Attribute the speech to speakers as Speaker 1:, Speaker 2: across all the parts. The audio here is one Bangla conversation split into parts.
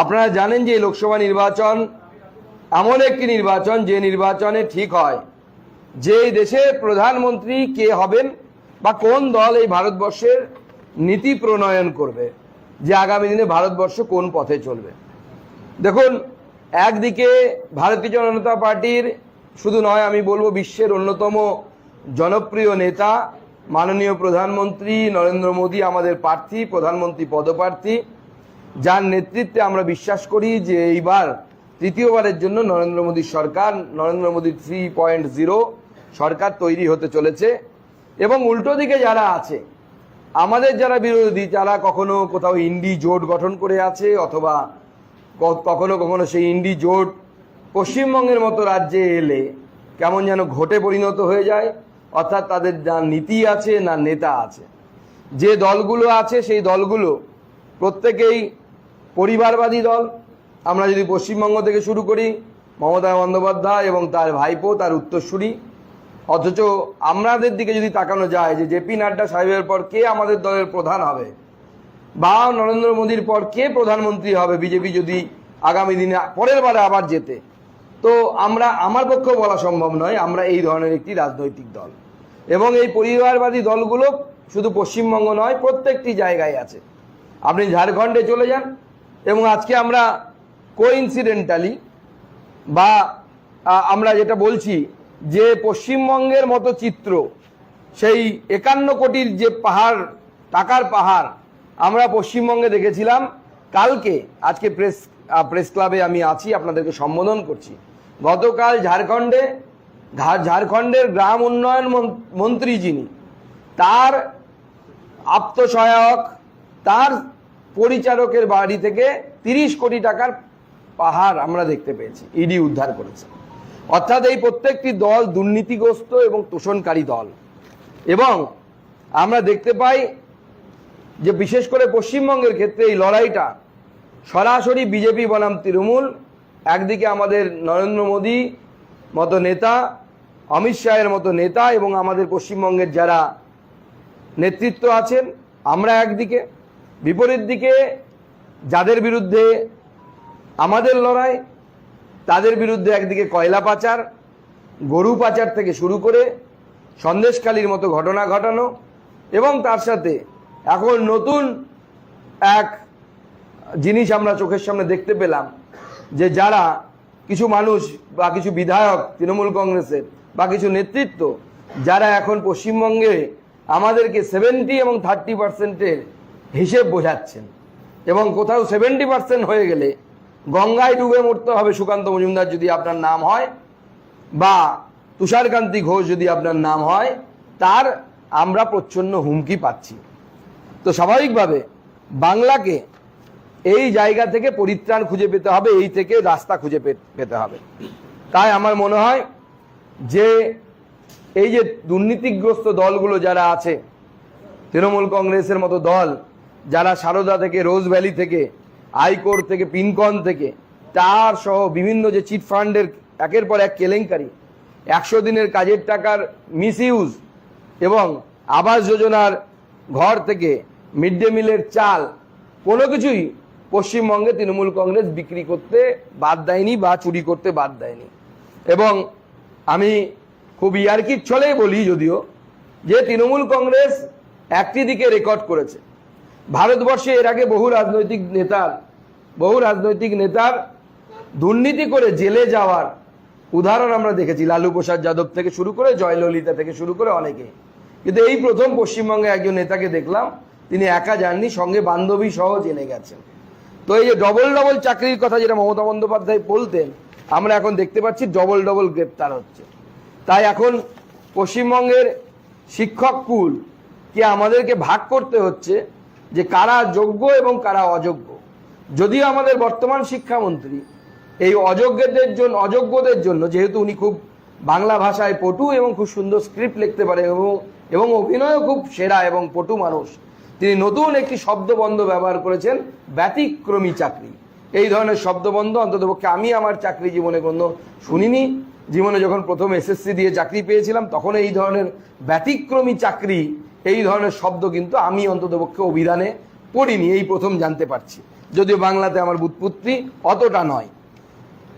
Speaker 1: আপনারা জানেন যে লোকসভা নির্বাচন এমন একটি নির্বাচন যে নির্বাচনে ঠিক হয়। যে দেশের প্রধানমন্ত্রী কে হবেন বা কোন দল এই ভারতবর্ষের নীতি প্রণয়ন করবে, যে আগামী দিনে ভারতবর্ষ কোন পথে চলবে। দেখুন, একদিকে ভারতীয় জনতা পার্টির, শুধু নয়, আমি বলব বিশ্বের অন্যতম জনপ্রিয় নেতা, মাননীয় প্রধানমন্ত্রী নরেন্দ্র মোদী, আমাদের প্রার্থী, প্রধানমন্ত্রী পদপ্রার্থী যার নেতৃত্বে আমরা বিশ্বাস করি যে এইবার তৃতীয়বারের জন্য নরেন্দ্র মোদীর সরকার, Narendra Modi three point zero সরকার তৈরি হতে চলেছে। এবং উল্টো দিকে যারা আছে, আমাদের যারা বিরোধী, যারা কখনো কোথাও ইন্ডি জোট গঠন করে আছে অথবা কখনো কখনো সেই ইন্ডি জোট পশ্চিমবঙ্গের মতো রাজ্যে এলে কেমন যেন ঘটে পরিণত হয়ে যায়, অর্থাৎ তাদের না নীতি আছে না নেতা আছে। যে দলগুলো আছে, সেই দলগুলো প্রত্যেকেই পরিবারবাদী দল। আমরা যদি পশ্চিমবঙ্গ থেকে শুরু করি, মমতা বন্দ্যোপাধ্যায় এবং তার ভাইপো, তার উত্তরসূরি। অথচ আমাদের দিকে যদি তাকানো যায় যে জেপি নাড্ডা সাহেবের পর কে আমাদের দলের প্রধান হবে বা নরেন্দ্র মোদীর পর কে প্রধানমন্ত্রী হবে বিজেপি যদি আগামী দিনে পরের বারে আবার যেতে তো আমরা, আমার পক্ষেও বলা সম্ভব নয় আমরা এই ধরনের একটি রাজনৈতিক দল। এবং এই পরিবারবাদী দলগুলো শুধু পশ্চিমবঙ্গ নয়, প্রত্যেকটি জায়গায় আছে। আপনি ঝাড়খণ্ডে চলে যান এবং আজকে আমরা কোইন্সিডেন্টালি বা আমরা যেটা বলছি যে পশ্চিমবঙ্গের মতো চিত্র, সেই একান্ন কোটির যে পাহাড়, টাকার পাহাড়, আমরা পশ্চিমবঙ্গে দেখেছিলাম। কালকে, আজকে প্রেস প্রেস ক্লাবে আমি আছি, আপনাদেরকে সম্বোধন করছি। গতকাল ঝাড়খণ্ডে ঝাড়খণ্ডের গ্রাম উন্নয়ন মন- মন্ত্রী যিনি, তার আত্মসহায়ক, তার পরিচারকের বাড়ি থেকে তিরিশ কোটি টাকার পাহাড় আমরা দেখতে পেয়েছি, ইডি উদ্ধার করেছে। অর্থাৎ এই প্রত্যেকটি দল দুর্নীতিগ্রস্ত এবং তোষণকারী দল। এবং আমরা দেখতে পাই যে বিশেষ করে পশ্চিমবঙ্গের ক্ষেত্রে এই লড়াইটা সরাসরি বিজেপি বনাম তৃণমূল, একদিকে আমাদের নরেন্দ্র মোদী মতো নেতা, অমিত শাহের মতো নেতা এবং আমাদের পশ্চিমবঙ্গের যারা নেতৃত্ব আছেন, আমরা একদিকে। বিপরীত দিকে যাদের বিরুদ্ধে আমাদের লড়াই, তাদের বিরুদ্ধে একদিকে কয়লা পাচার, গরু পাচার থেকে শুরু করে সন্দেশকালীর মতো ঘটনা ঘটানো এবং তার সাথে এখন নতুন এক জিনিস আমরা চোখের সামনে দেখতে পেলাম যে যারা কিছু মানুষ বা কিছু বিধায়ক, তৃণমূল কংগ্রেসের বা কিছু নেতৃত্ব, যারা এখন পশ্চিমবঙ্গে আমাদেরকে সেভেন্টি এবং থার্টি পার্সেন্টের হিসেব বোঝাচ্ছেন। এবং কোথাও সেভেন্টি পার্সেন্ট হয়ে গেলে গঙ্গায় ডুবে মরতে হবে সুকান্ত মজুমদার যদি আপনার নাম হয়, বা তুষারকান্তি ঘোষ যদি আপনার নাম হয়, তার আমরা প্রচ্ছন্ন হুমকি পাচ্ছি। তো স্বাভাবিকভাবে বাংলাকে এই জায়গা থেকে পরিত্রাণ খুঁজে পেতে হবে, এই থেকে রাস্তা খুঁজে পেতে হবে। তাই আমার মনে হয় যে এই যে দুর্নীতিগ্রস্ত দলগুলো যারা আছে, তৃণমূল কংগ্রেসের মতো দল যারা সারদা থেকে, রোজ ভ্যালি থেকে, আইকোর থেকে, পিনকন থেকে, তার সহ বিভিন্ন যে চিট ফান্ডের একের পর এক কেলেঙ্কারি, একশো দিনের কাজের টাকার মিসইউজ এবং আবাস যোজনার ঘর থেকে মিড ডে মিলের চাল, কোনো কিছুই পশ্চিমবঙ্গে তৃণমূল কংগ্রেস বিক্রি করতে বাদ দেয়নি বা চুরি করতে বাদ দেয়নি। এবং আমি খুব ইয়ার্কির ছলেই বলি যদিও যে তৃণমূল কংগ্রেস একটি দিকে রেকর্ড করেছে। ভারতবর্ষে এর আগে বহু রাজনৈতিক নেতার, বহু রাজনৈতিক নেতার দুর্নীতি করে জেলে যাওয়ার উদাহরণ আমরা দেখেছি। লালু প্রসাদ যাদব থেকে শুরু করে জয়ললিতা থেকে শুরু করে অনেকে। কিন্তু এই প্রথম পশ্চিমবঙ্গে একজন নেতাকে দেখলাম, তিনি একা যাননি, সঙ্গে বান্ধবী সহ জেনে গেছেন। তো এই যে ডবল ডবল চাকরির কথা যেটা মমতা বন্দ্যোপাধ্যায় বলতেন, আমরা এখন দেখতে পাচ্ছি ডবল ডবল গ্রেপ্তার হচ্ছে। তাই এখন পশ্চিমবঙ্গের শিক্ষক কুল কে আমাদেরকে ভাগ করতে হচ্ছে যে কারা যোগ্য এবং কারা অযোগ্য। যদিও আমাদের বর্তমান শিক্ষামন্ত্রী এই অযোগ্যদের জন্য অযোগ্যদের জন্য, যেহেতু উনি খুব বাংলা ভাষায় পটু এবং খুব সুন্দর স্ক্রিপ্ট লিখতে পারে এবং এবং অভিনয়ও খুব সেরা এবং পটু মানুষ, তিনি নতুন একটি শব্দবন্ধ ব্যবহার করেছেন, ব্যতিক্রমী চাকরি। এই ধরনের শব্দবন্ধ অন্ততপক্ষে আমি আমার চাকরি জীবনে কোনো শুনিনি। জীবনে যখন প্রথম এসএসসি দিয়ে চাকরি পেয়েছিলাম, তখন এই ধরনের ব্যতিক্রমী চাকরি এই ধরনের শব্দ কিন্তু আমি অন্ততপক্ষে অভিধানে পড়িনি, এই প্রথম জানতে পারছি। যদিও বাংলাতে আমার বুৎপুত্রি অতটা নয়।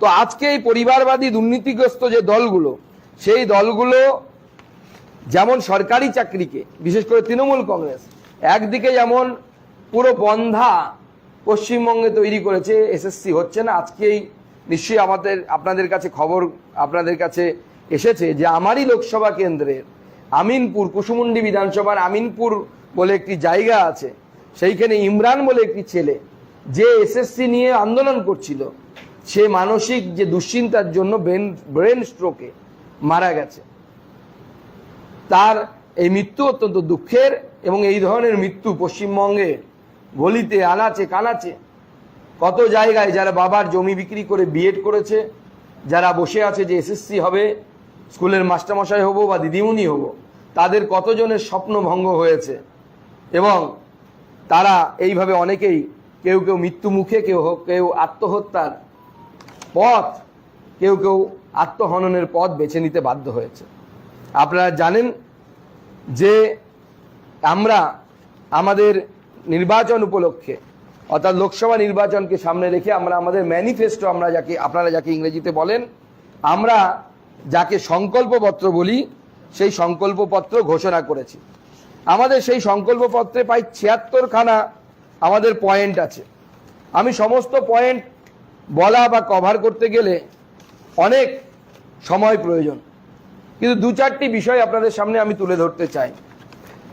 Speaker 1: তো আজকে এই পরিবারবাদী দুর্নীতিগ্রস্ত যে দলগুলো, সেই দলগুলো যেমন সরকারি চাকরিকে, বিশেষ করে তৃণমূল কংগ্রেস, একদিকে যেমন পুরো বন্ধা পশ্চিমবঙ্গে তৈরি করেছে, এসএসসি হচ্ছে না, আজকেই নিশ্চয়ই আমাদের, আপনাদের কাছে খবর, আপনাদের কাছে এসেছে যে আমারই লোকসভা কেন্দ্রের আমিনপুর, কুসুমুন্ডি বিধানসভার আমিনপুর বলে একটি জায়গা আছে, সেইখানে ইমরান বলে একটি ছেলে, যে এসএসসি নিয়ে আন্দোলন করছিল, সে মানসিক যে দুশ্চিন্তার জন্য ব্রেন ব্রেন স্ট্রোকে মারা গেছে। তার এই মৃত্যু অত্যন্ত দুঃখের এবং এই ধরনের মৃত্যু পশ্চিমবঙ্গে গলিতে, আনাচে, কানাচে, কত জায়গায় যারা বাবার জমি বিক্রি করে বিএড করেছে, যারা বসে আছে যে এসএসসি হবে স্কুলের মাস্টারমশাই হব বা দিদিমণি হব, তাদের কতজনের স্বপ্ন ভঙ্গ হয়েছে? এবং তারা এইভাবে অনেকেই কেউ কেউ মৃত্যু মুখে, কেউ কেউ আত্মহত্যার পথ, কেউ কেউ আত্মহননের পথ বেছে নিতে বাধ্য হয়েছে। আপনারা জানেন যে আমরা আমাদের নির্বাচন উপলক্ষে, অর্থাৎ লোকসভা নির্বাচনকে সামনে রেখে আমরা আমাদের ম্যানিফেস্টো আমরা যাকে, আপনারা যাকে ইংরেজিতে বলেন, আমরা যাকে সংকল্পপত্র বলি, সেই সংকল্পপত্র ঘোষণা করেছি। আমাদের সেই সংকল্পপত্রে প্রায় ছিয়াত্তরখানা আমাদের পয়েন্ট আছে। আমি সমস্ত পয়েন্ট বলা বা কভার করতে গেলে অনেক সময় প্রয়োজন। কিন্তু দু চারটি বিষয় আপনাদের সামনে আমি তুলে ধরতে চাই।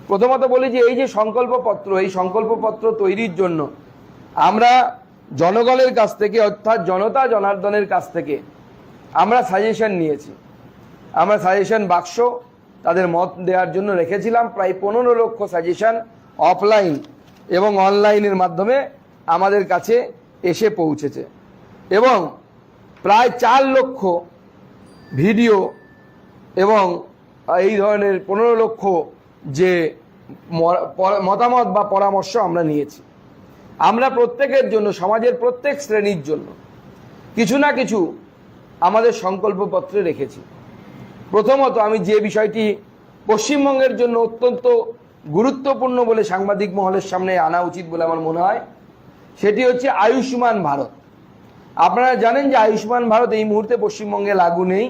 Speaker 1: প্রথমত বলি যে, এই যে সংকল্পপত্র, এই সংকল্পপত্র তৈরির জন্য আমরা জনগণের কাছ থেকে অর্থাৎ জনতা জনার্দনের কাছ থেকে আমরা সাজেশন নিয়েছি। আমরা সাজেশন বাক্স তাদের মত দেওয়ার জন্য রেখেছিলাম। প্রায় পনেরো লক্ষ সাজেশন অফলাইন এবং অনলাইনের মাধ্যমে আমাদের কাছে এসে পৌঁছেছে। এবং প্রায় চার লক্ষ ভিডিও এবং এই ধরনের পনেরো লক্ষ যে মতামত বা পরামর্শ আমরা নিয়েছি। আমরা প্রত্যেকের জন্য, সমাজের প্রত্যেক শ্রেণির জন্য কিছু না কিছু আমাদের সংকল্পপত্রে রেখেছি। প্রথমত আমি যে বিষয়টি পশ্চিমবঙ্গের জন্য অত্যন্ত গুরুত্বপূর্ণ বলে সাংবাদিক মহলের সামনে আনা উচিত বলে আমার মনে হয়, সেটি হচ্ছে আয়ুষ্মান ভারত। আপনারা জানেন যে আয়ুষ্মান ভারত এই মুহূর্তে পশ্চিমবঙ্গে লাগু নেই,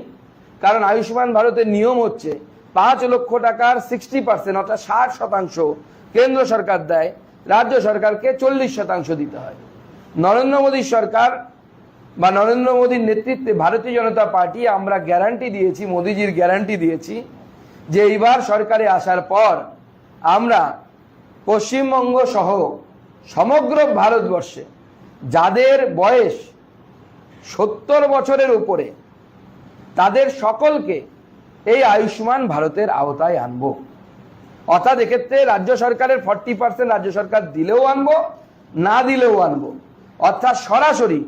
Speaker 1: কারণ আয়ুষ্মান ভারতের নিয়ম হচ্ছে পাঁচ লক্ষ টাকার সিক্সটি পার্সেন্ট অর্থাৎ ষাট শতাংশ কেন্দ্র সরকার দেয়, রাজ্য সরকারকে চল্লিশ শতাংশ দিতে হয়। নরেন্দ্র মোদী সরকার বা নরেন্দ্র মোদীর নেতৃত্বে ভারতীয় জনতা পার্টি, আমরা গ্যারান্টি দিয়েছি, মোদিজির গ্যারান্টি দিয়েছি, যে এইবার সরকারে আসার পর আমরা পশ্চিমবঙ্গ সহ সমগ্র ভারতবর্ষে যাদের বয়স সত্তর বছরের উপরে, তাদের সকলকে এই আয়ুষ্মান ভারতের আওতায় আনব। অর্থাৎ এক্ষেত্রে রাজ্য সরকারের ফর্টি পার্সেন্ট রাজ্য সরকার দিলেও আনব, না দিলেও আনব। অর্থাৎ সরাসরি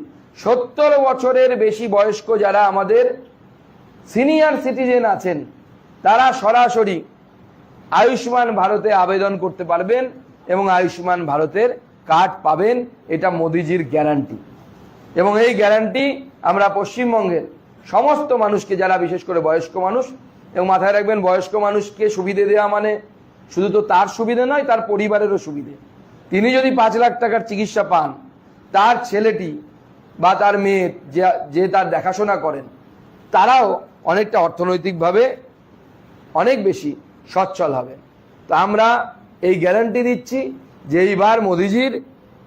Speaker 1: সত্তর বছরের বেশি বয়স্ক যারা আমাদের সিনিয়র সিটিজেন আছেন, তারা সরাসরি আয়ুষ্মান ভারতে আবেদন করতে পারবেন এবং আয়ুষ্মান ভারতের কার্ড পাবেন, এটা মোদিজির গ্যারান্টি। এবং এই গ্যারান্টি আমরা পশ্চিমবঙ্গের সমস্ত মানুষকে, যারা বিশেষ করে বয়স্ক মানুষ, এবং মাথায় রাখবেন বয়স্ক মানুষকে সুবিধে দেওয়া মানে শুধু তো তার সুবিধে নয়, তার পরিবারেরও সুবিধে। তিনি যদি পাঁচ লাখ টাকার চিকিৎসা পান, তার ছেলেটি বা তার মেয়ে যে যে তার দেখাশোনা করেন, তারাও অনেকটা অর্থনৈতিকভাবে অনেক বেশি সচ্ছল হবে। তো আমরা এই গ্যারান্টি দিচ্ছি যে এইবার মোদিজির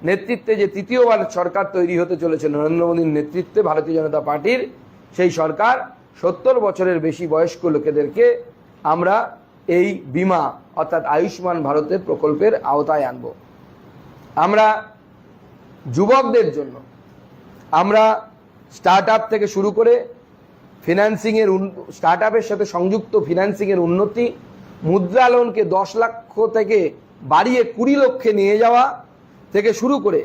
Speaker 1: নেতৃত্বে যে তৃতীয়বার সরকার তৈরি হতে চলেছে নরেন্দ্র মোদীর নেতৃত্বে ভারতীয় জনতা পার্টির, সেই সরকার সত্তর বছরের বেশি বয়স্ক লোকেদেরকে আমরা এই বিমা অর্থাৎ আয়ুষ্মান ভারতের প্রকল্পের আওতায় আনব। আমরা যুবকদের জন্য আমরা স্টার্ট থেকে শুরু করে ফিনান্সিংয়ের স্টার্ট আপের সাথে সংযুক্ত ফিনান্সিংয়ের উন্নতি, মুদ্রা লোনকে দশ লক্ষ থেকে বাড়িয়ে কুড়ি লক্ষে নিয়ে যাওয়া থেকে শুরু করে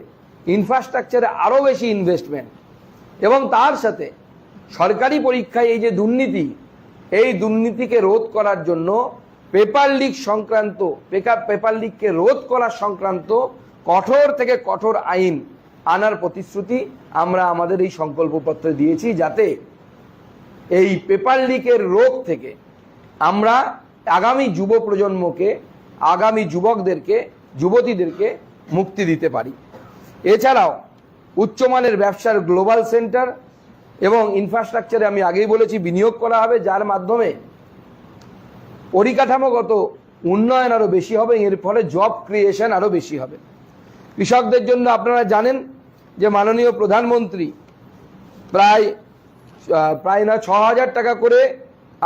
Speaker 1: ইনফ্রাস্ট্রাকচারে আরও বেশি ইনভেস্টমেন্ট এবং তার সাথে সরকারি পরীক্ষায় এই যে দুর্নীতি, এই দুর্নীতিকে রোধ করার জন্য পেপার লিক সংক্রান্ত পেপার লিককে রোধ করার সংক্রান্ত কঠোর থেকে কঠোর আইন আনার প্রতিশ্রুতি আমরা আমাদের এই সংকল্পপত্রে দিয়েছি যাতে এই পেপার লিকের রোগ থেকে আমরা আগামী যুব প্রজন্মকে, আগামী যুবকদেরকে, যুবতীদেরকে মুক্তি দিতে পারি। এছাড়াও উচ্চমানের ব্যবসার গ্লোবাল সেন্টার এবং ইনফ্রাস্ট্রাকচারে আমি আগেই বলেছি বিনিয়োগ করা হবে, যার মাধ্যমে পরিকাঠামোগত উন্নয়ন আরও বেশি হবে, এর ফলে জব ক্রিয়েশন আরও বেশি হবে। কৃষকদের জন্য আপনারা জানেন যে মাননীয় প্রধানমন্ত্রী প্রায় প্রায় না ছ হাজার টাকা করে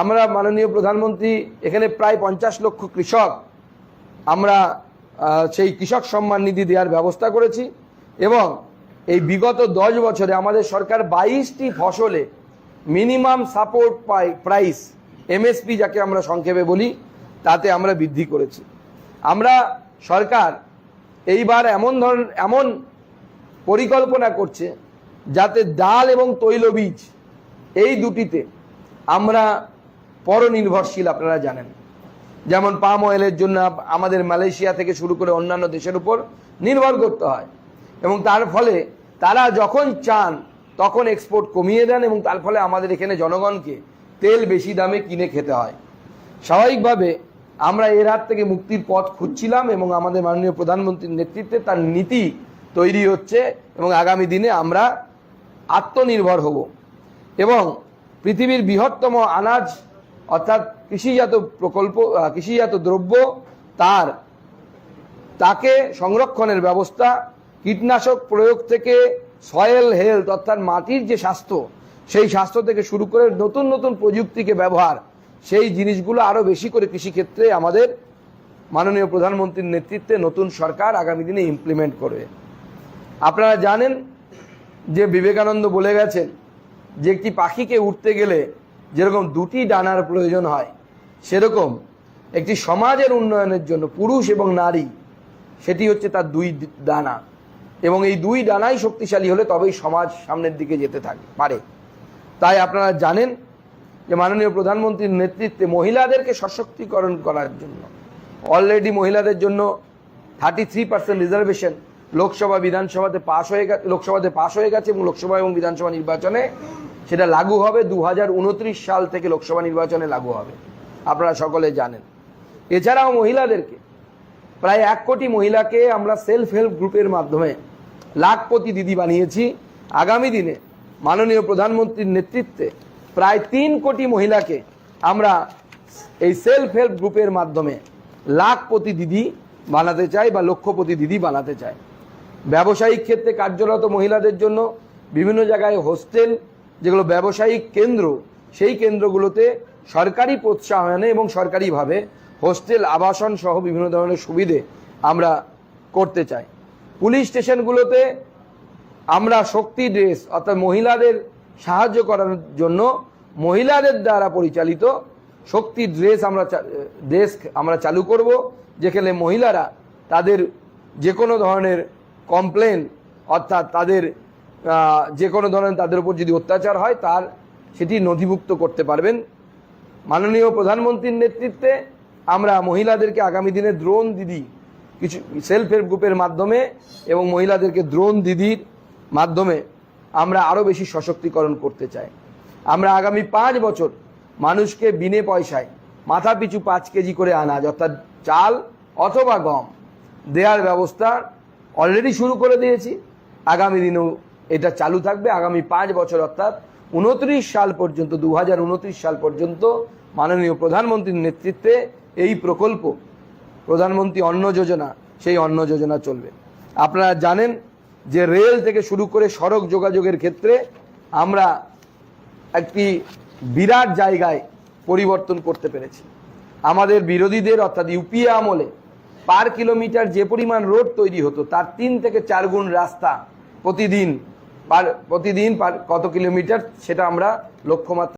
Speaker 1: আমরা মাননীয় প্রধানমন্ত্রী এখানে প্রায় পঞ্চাশ লক্ষ কৃষক আমরা সেই কৃষক সম্মান নিধি দেওয়ার ব্যবস্থা করেছি এবং এই বিগত দশ বছরে আমাদের সরকার বাইশটি ফসলে মিনিমাম সাপোর্ট প্রাইস এমএসপি যাকে আমরা সংক্ষেপে বলি, তাতে আমরা বৃদ্ধি করেছি। আমরা সরকার এইবার এমন ধরনের, এমন পরিকল্পনা করছে যাতে ডাল এবং তৈলবীজ এই দুটিতে আমরা পরনির্ভরশীল আপনারা জানেন। যেমন পাম অয়েলের জন্য আমাদের মালয়েশিয়া থেকে শুরু করে অন্যান্য দেশের উপর নির্ভর করতে হয় এবং তার ফলে তারা যখন চান তখন এক্সপোর্ট কমিয়ে দেন এবং তার ফলে আমাদের এখানে জনগণকে তেল বেশি দামে কিনে খেতে হয়। স্বাভাবিকভাবে আমরা এর হাত থেকে মুক্তির পথ খুঁজছিলাম এবং আমাদের মাননীয় প্রধানমন্ত্রীর নেতৃত্বে তার নীতি তৈরি হচ্ছে এবং আগামী দিনে আমরা আত্মনির্ভর হব। এবং পৃথিবীর বৃহত্তম আনাজ অর্থাৎ কৃষিজাত প্রকল্প কৃষিজাত দ্রব্য, তার, তাকে সংরক্ষণের ব্যবস্থা, কীটনাশক প্রয়োগ থেকে সয়েল হেলথ অর্থাৎ মাটির যে স্বাস্থ্য, সেই স্বাস্থ্য থেকে শুরু করে নতুন নতুন প্রযুক্তিকে ব্যবহার, সেই জিনিসগুলো আরও বেশি করে কৃষিক্ষেত্রে আমাদের মাননীয় প্রধানমন্ত্রীর নেতৃত্বে নতুন সরকার আগামী দিনে ইমপ্লিমেন্ট করবে। আপনারা জানেন যে বিবেকানন্দ বলে গেছেন যে একটি পাখিকে উঠতে গেলে যেরকম দুটি ডানার প্রয়োজন হয়, সেরকম একটি সমাজের উন্নয়নের জন্য পুরুষ এবং নারী, সেটি হচ্ছে তার দুই ডানা এবং এই দুই ডানাই শক্তিশালী হলে তবেই সমাজ সামনের দিকে যেতে থাকে, পারে। তাই আপনারা জানেন যে মাননীয় প্রধানমন্ত্রীর নেতৃত্বে মহিলাদেরকে সশক্তিকরণ করার জন্য অলরেডি মহিলাদের জন্য thirty three percent reservation Lok Sabha, বিধানসভাতে পাশ হয়ে গেছে, লোকসভাতে পাশ হয়ে গেছে এবং লোকসভা এবং বিধানসভা নির্বাচনে সেটা লাগু হবে। দু হাজার উনত্রিশ সাল থেকে লোকসভা নির্বাচনে লাগু হবে। আপনারা সকলে জানেন। এছাড়াও মহিলাদেরকে, প্রায় এক কোটি মহিলাকে আমরা সেলফ হেল্প গ্রুপের মাধ্যমে লাখপতি দিদি বানিয়েছি। আগামী দিনে মাননীয় প্রধানমন্ত্রীর নেতৃত্বে প্রায় তিন কোটি মহিলাকে আমরা এই সেলফ হেল্প গ্রুপের মাধ্যমে লাখপতি দিদি বানাতে চাই বা লক্ষপতি দিদি বানাতে চাই। ব্যবসায়িক ক্ষেত্রে কার্যরত মহিলাদের জন্য বিভিন্ন জায়গায় হোস্টেল, যেগুলো ব্যবসায়িক কেন্দ্র, সেই কেন্দ্রগুলোতে সরকারি প্রোৎসাহনে এবং সরকারিভাবে হোস্টেল, আবাসন সহ বিভিন্ন ধরনের সুবিধে আমরা করতে চাই। পুলিশ স্টেশনগুলোতে আমরা শক্তি ড্রেস অর্থাৎ মহিলাদের সাহায্য করার জন্য মহিলাদের দ্বারা পরিচালিত শক্তি ড্রেস আমরা ডেস্ক আমরা চালু করব, যেখানে মহিলারা তাদের যে কোনো ধরনের কমপ্লেন অর্থাৎ তাদের যে কোনো ধরনের তাদের উপর যদি অত্যাচার হয়, তার সেটি নথিভুক্ত করতে পারবেন। মাননীয় প্রধানমন্ত্রীর নেতৃত্বে আমরা মহিলাদেরকে আগামী দিনে দ্রোণ দিদি, কিছু সেলফ হেল্প গ্রুপের মাধ্যমে এবং মহিলাদেরকে দ্রোণ দিদির মাধ্যমে আমরা আরও বেশি সশক্তিকরণ করতে চাই। আমরা আগামী পাঁচ বছর মানুষকে বিনে পয়সায় মাথা পিছু পাঁচ কেজি করে আনাজ, অর্থাৎ চাল অথবা গম দেওয়ার ব্যবস্থা অলরেডি শুরু করে দিয়েছি। আগামী দিনেও এটা চালু থাকবে। আগামী পাঁচ বছর অর্থাৎ উনত্রিশ সাল পর্যন্ত দু হাজার উনত্রিশ সাল পর্যন্ত মাননীয় প্রধানমন্ত্রীর নেতৃত্বে এই প্রকল্প, প্রধানমন্ত্রী অন্ন যোজনা, সেই অন্ন যোজনা চলবে। আপনারা জানেন যে রেল থেকে শুরু করে সড়ক যোগাযোগের ক্ষেত্রে আমরা একটি বিরাট জায়গায় পরিবর্তন করতে পেরেছি। আমাদের বিরোধীদের অর্থাৎ ইউপিএ আমলে পার কিলোমিটার যে পরিমাণ রোড তৈরি হতো, তার তিন থেকে চার গুণ রাস্তা প্রতিদিন। পার প্রতিদিন পার কত কিলোমিটার, সেটা আমরা লক্ষ্যমাত্রা